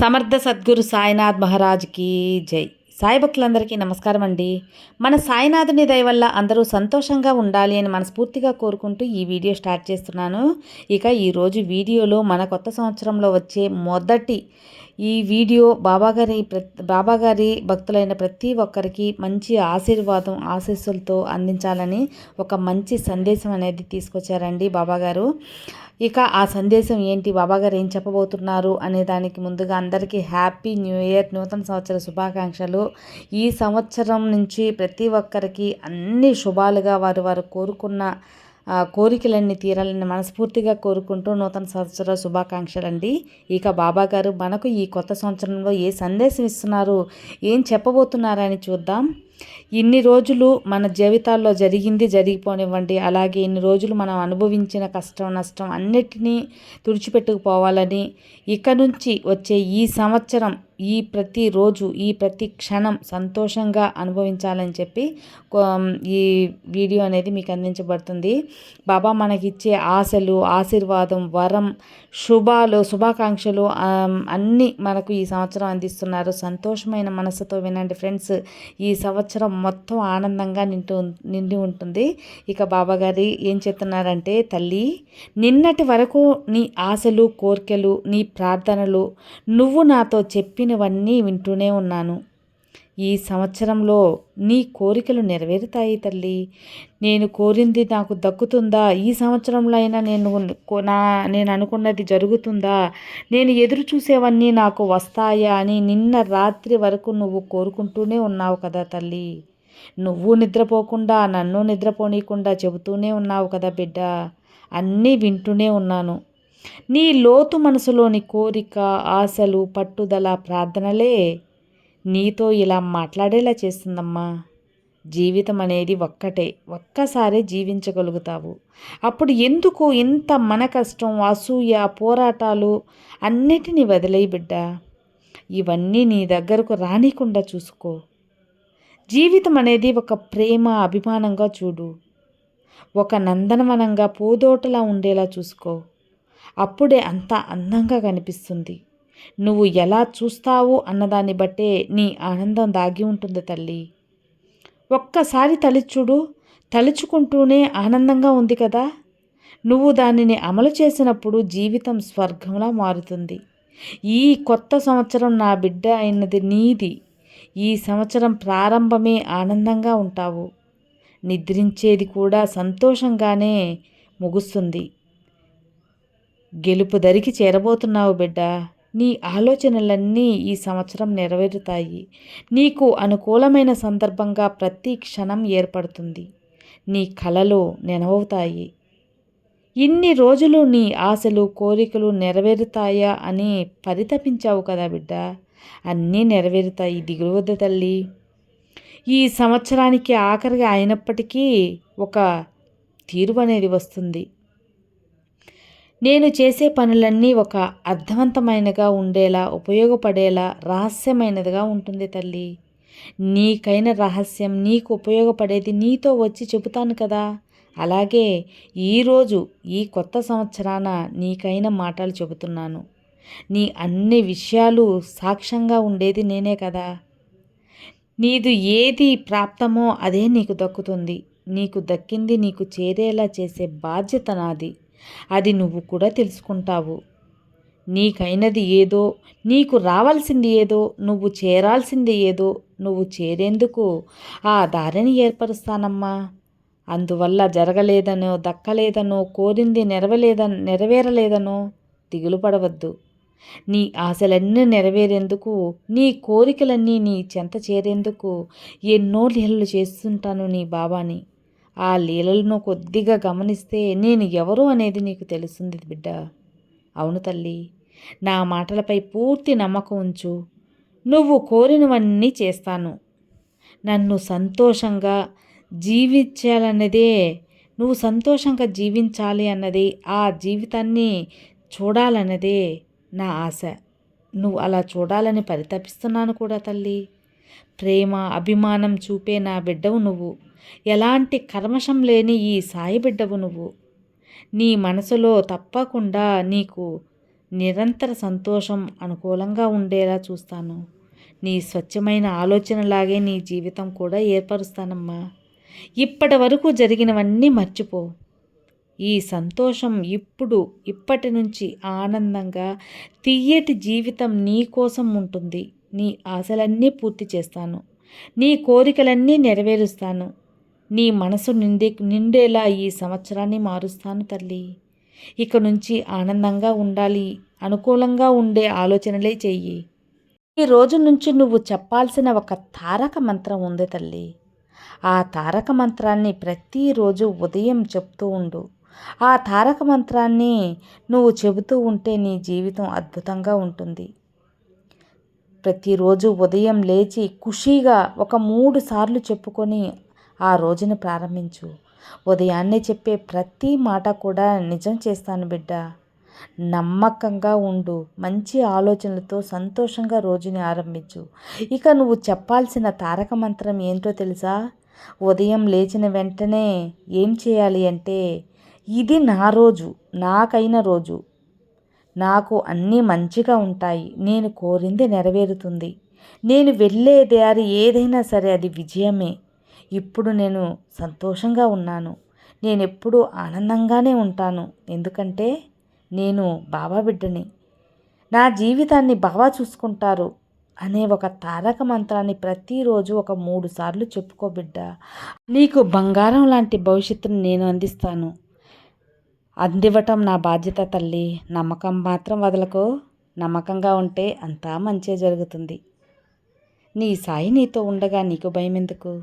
సమర్థ సద్గురు సాయినాథ్ మహారాజ్కి జై. సాయి భక్తులందరికీ నమస్కారం అండి. మన సాయినాథుని దయ వల్ల అందరూ సంతోషంగా ఉండాలి అని మనస్ఫూర్తిగా కోరుకుంటూ ఈ వీడియో స్టార్ట్ చేస్తున్నాను. ఇక ఈరోజు వీడియోలో మన కొత్త సంవత్సరంలో వచ్చే మొదటి ఈ వీడియో బాబాగారి ప్రతి బాబాగారి భక్తులైన ప్రతి ఒక్కరికి మంచి ఆశీర్వాదం ఆశీస్సులతో అందించాలని ఒక మంచి సందేశం అనేది తీసుకొచ్చారండి బాబాగారు. ఇక ఆ సందేశం ఏంటి? బాబాగారు ఏం చెప్పబోతున్నారు అనే దానికి ముందుగా అందరికీ హ్యాపీ న్యూ ఇయర్ నూతన సంవత్సర శుభాకాంక్షలు. ఈ సంవత్సరం నుంచి ప్రతి ఒక్కరికి అన్ని శుభాలుగా వారు వారు కోరుకున్న కోరికలన్నీ తీరాలని మనస్ఫూర్తిగా కోరుకుంటూ నూతన సంవత్సర శుభాకాంక్షలు అండి ఇక బాబా గారు మనకు ఈ కొత్త సంవత్సరంలో ఏ సందేశం ఇస్తున్నారు? ఏం చెప్పబోతున్నారని చూద్దాం. ఇన్ని రోజులు మన జీవితాల్లో జరిగింది జరిగిపోనివ్వండి. అలాగే ఇన్ని రోజులు మనం అనుభవించిన కష్టం నష్టం అన్నిటినీ తుడిచిపెట్టుకుపోవాలని ఇక నుంచి వచ్చే ఈ సంవత్సరం ఈ ప్రతి రోజు ఈ ప్రతి క్షణం సంతోషంగా అనుభవించాలని చెప్పి ఈ వీడియో అనేది మీకు అందించబడుతుంది. బాబా మనకిచ్చే ఆశలు ఆశీర్వాదం వరం శుభాలు శుభాకాంక్షలు అన్నీ మనకు ఈ సంవత్సరం అందిస్తున్నారు. సంతోషమైన మనసుతో వినండి ఫ్రెండ్స్. ఈ సంవత్సరం మొత్తం ఆనందంగా నింటు నిండి ఉంటుంది. ఇక బాబాగారి ఏం చెప్తున్నారంటే తల్లి నిన్నటి వరకు నీ ఆశలు కోరికలు నీ ప్రార్థనలు నువ్వు నాతో చెప్పినవన్నీ వింటూనే ఉన్నాను. ఈ సంవత్సరంలో నీ కోరికలు నెరవేరుతాయి తల్లి. నేను కోరింది నాకు దక్కుతుందా? ఈ సంవత్సరంలో అయినా నేను నా నేను అనుకున్నది జరుగుతుందా? నేను ఎదురు చూసేవన్నీ నాకు వస్తాయా అని నిన్న రాత్రి వరకు నువ్వు కోరుకుంటూనే ఉన్నావు కదా తల్లి. నువ్వు నిద్రపోకుండా నన్ను నిద్రపోనీయకుండా చెబుతూనే ఉన్నావు కదా బిడ్డ. అన్నీ వింటూనే ఉన్నాను. నీ లోతు మనసులోని కోరిక ఆశలు పట్టుదల ప్రార్థనలే నీతో ఇలా మాట్లాడేలా చేస్తుందమ్మా. జీవితం అనేది ఒక్కటే ఒక్కసారే జీవించగలుగుతావు. అప్పుడు ఎందుకు ఇంత మన కష్టం అసూయ పోరాటాలు అన్నిటినీ వదిలేయి బిడ్డ. ఇవన్నీ నీ దగ్గరకు రానికుండా చూసుకో. జీవితం అనేది ఒక ప్రేమ అభిమానంగా చూడు. ఒక నందనవనంగా పూదోటలా ఉండేలా చూసుకో. అప్పుడే అంత అందంగా కనిపిస్తుంది. నువ్వు ఎలా చూస్తావు అన్నదాన్ని బట్టే నీ ఆనందం దాగి ఉంటుంది తల్లి. ఒక్కసారి తలుచుడు తలుచుకుంటూనే ఆనందంగా ఉంది కదా. నువ్వు దానిని అమలు చేసినప్పుడు జీవితం స్వర్గంలా మారుతుంది. ఈ కొత్త సంవత్సరం నా బిడ్డ అయినది నీది. ఈ సంవత్సరం ప్రారంభమే ఆనందంగా ఉంటావు. నిద్రించేది కూడా సంతోషంగానే ముగుస్తుంది. గెలుపు దరికి చేరబోతున్నావు బిడ్డ. నీ ఆలోచనలన్నీ ఈ సంవత్సరం నెరవేరుతాయి. నీకు అనుకూలమైన సందర్భంగా ప్రతి క్షణం ఏర్పడుతుంది. నీ కలలు నెనవవుతాయి ఇన్ని రోజులు నీ ఆశలు కోరికలు నెరవేరుతాయా అని పరితపించావు కదా బిడ్డ. అన్నీ నెరవేరుతాయి. దిగువద్ద తల్లి. ఈ సంవత్సరానికి ఆఖరిగా అయినప్పటికీ ఒక తీరు అనేది వస్తుంది. నేను చేసే పనులన్నీ ఒక అర్థవంతమైనగా ఉండేలా ఉపయోగపడేలా రహస్యమైనదిగా ఉంటుంది తల్లి. నీకైన రహస్యం నీకు ఉపయోగపడేది నీతో వచ్చి చెబుతాను కదా. అలాగే ఈరోజు ఈ కొత్త సంవత్సరాన నీకైన మాటలు చెబుతున్నాను. నీ అన్ని విషయాలు సాక్ష్యంగా ఉండేది నేనే కదా. నీదు ఏది ప్రాప్తమో అదే నీకు దక్కుతుంది. నీకు దక్కింది నీకు చేరేలా చేసే బాధ్యత నాది. అది నువ్వు కూడా తెలుసుకుంటావు. నీకైనది ఏదో నీకు రావాల్సింది ఏదో నువ్వు చేరాల్సింది ఏదో నువ్వు చేరేందుకు ఆ దారిని ఏర్పరుస్తానమ్మా. అందువల్ల జరగలేదనో దక్కలేదనో కోరింది నెరవేలేద నెరవేరలేదనో దిగులు పడవద్దు. నీ ఆశలన్నీ నెరవేరేందుకు నీ కోరికలన్నీ నీ చెంత చేరేందుకు ఎన్నో లీలలు చేస్తుంటాను నీ బాబాని. ఆ లీలలను కొద్దిగా గమనిస్తే నేను ఎవరు అనేది నీకు తెలుస్తుంది బిడ్డ. అవును తల్లి నా మాటలపై పూర్తి నమ్మకం ఉంచు. నువ్వు కోరినవన్నీ చేస్తాను. నన్ను సంతోషంగా జీవించాలన్నదే నువ్వు సంతోషంగా జీవించాలి అన్నది ఆ జీవితాన్ని చూడాలన్నదే నా ఆశ. నువ్వు అలా చూడాలని పరితపిస్తున్నాను కూడా తల్లి. ప్రేమ అభిమానం చూపే నా బిడ్డవు నువ్వు. ఎలాంటి కర్మషం లేని ఈ సాయిబిడ్డవు నువ్వు. నీ మనసులో తప్పకుండా నీకు నిరంతర సంతోషం అనుకూలంగా ఉండేలా చూస్తాను. నీ స్వచ్ఛమైన ఆలోచనలాగే నీ జీవితం కూడా ఏర్పరుస్తానమ్మా. ఇప్పటి వరకు జరిగినవన్నీ మర్చిపో. ఈ సంతోషం ఇప్పుడు ఇప్పటి నుంచి ఆనందంగా తీయటి జీవితం నీ కోసం ఉంటుంది. నీ ఆశలన్నీ పూర్తి చేస్తాను. నీ కోరికలన్నీ నెరవేరుస్తాను. నీ మనసు నిండే నిండేలా ఈ సంవత్సరాన్ని మారుస్తాను తల్లి. ఇక నుంచి ఆనందంగా ఉండాలి అనుకూలంగా ఉండే ఆలోచనలే చెయ్యి. ఈ రోజు నుంచి నువ్వు చెప్పాల్సిన ఒక తారక మంత్రం ఉంది తల్లి. ఆ తారక మంత్రాన్ని ప్రతిరోజు ఉదయం చెప్తూ ఉండు. ఆ తారక మంత్రాన్ని నువ్వు చెబుతూ ఉంటే నీ జీవితం అద్భుతంగా ఉంటుంది. ప్రతిరోజు ఉదయం లేచి ఖుషీగా ఒక మూడు సార్లు చెప్పుకొని ఆ రోజును ప్రారంభించు. ఉదయాన్నే చెప్పే ప్రతి మాట కూడా నిజం చేస్తాను బిడ్డ. నమ్మకంగా ఉండు. మంచి ఆలోచనలతో సంతోషంగా రోజుని ఆరంభించు. ఇక నువ్వు చెప్పాల్సిన తారక మంత్రం ఏంటో తెలుసా? ఉదయం లేచిన వెంటనే ఏం చేయాలి అంటే ఇది నా రోజు నాకైన రోజు. నాకు అన్నీ మంచిగా ఉంటాయి. నేను కోరింది నెరవేరుతుంది. నేను వెళ్ళే దారి ఏదైనా సరే అది విజయమే. ఇప్పుడు నేను సంతోషంగా ఉన్నాను. నేను ఎప్పుడూ ఆనందంగానే ఉంటాను. ఎందుకంటే నేను బాబా బిడ్డని. నా జీవితాన్ని బాగా చూసుకుంటారు అనే ఒక తారక మంత్రాన్ని ప్రతిరోజు ఒక మూడు సార్లు చెప్పుకో బిడ్డ. నీకు బంగారం లాంటి భవిష్యత్తును నేను అందిస్తాను. అందివ్వటం నా బాధ్యత తల్లి. నమ్మకం మాత్రం వదలకు. నమ్మకంగా ఉంటే అంతా మంచే జరుగుతుంది. నీ సాయి నీతో ఉండగా నీకు భయం ఎందుకు